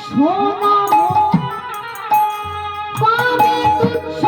সোনা পাবে তুচ্ছ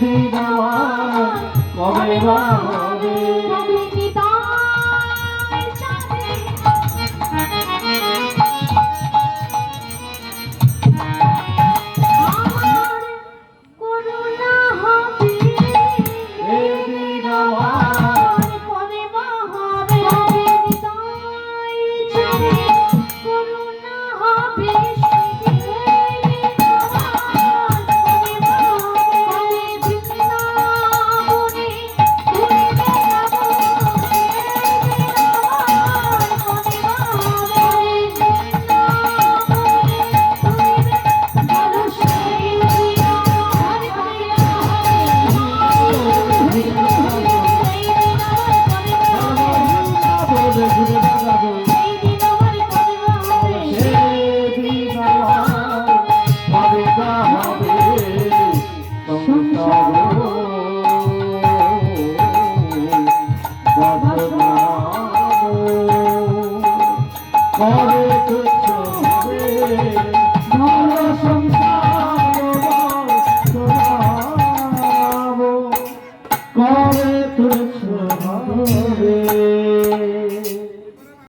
দিন আমার কবে Oh.